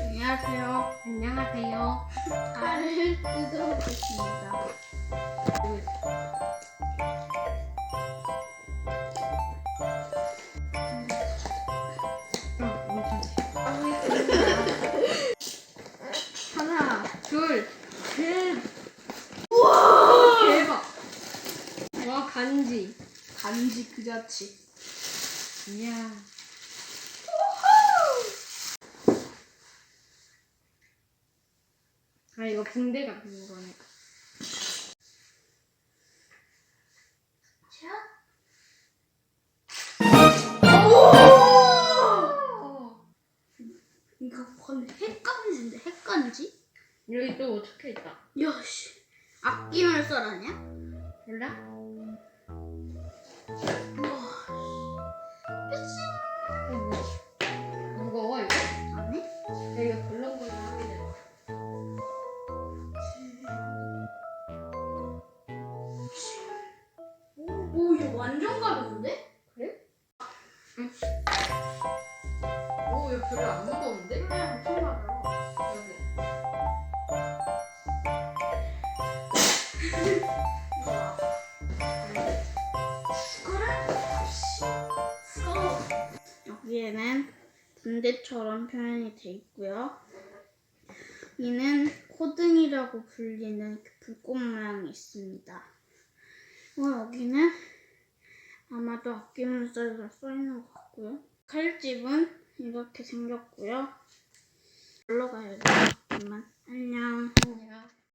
안녕하세요. 안녕하세요. 알을 뜯어보겠습니다. 하나, 둘, 셋. 우와! 대박. 와, 간지. 간지 그 자체. 이야. 아, 이거 붕대 같은 거네. 이거 거의 핵간지인데 핵간지? 여기 또 적혀 있다. 야씨, 아끼면 썰하냐? 몰라? 어, 오, 이거 완전 가벼운데? 그래? 응. 오, 이거 별로 안 무거운데? 그래, 엄청 가벼워. 여기에는 군대처럼 표현이 돼 있고요. 이는 코등이라고 불리는 그 불꽃 모양이 있습니다. 어, 여기는 아마도 아끼면서 써 있는 것 같고요. 칼집은 이렇게 생겼고요. 돼요. 그만 안녕. 안녕.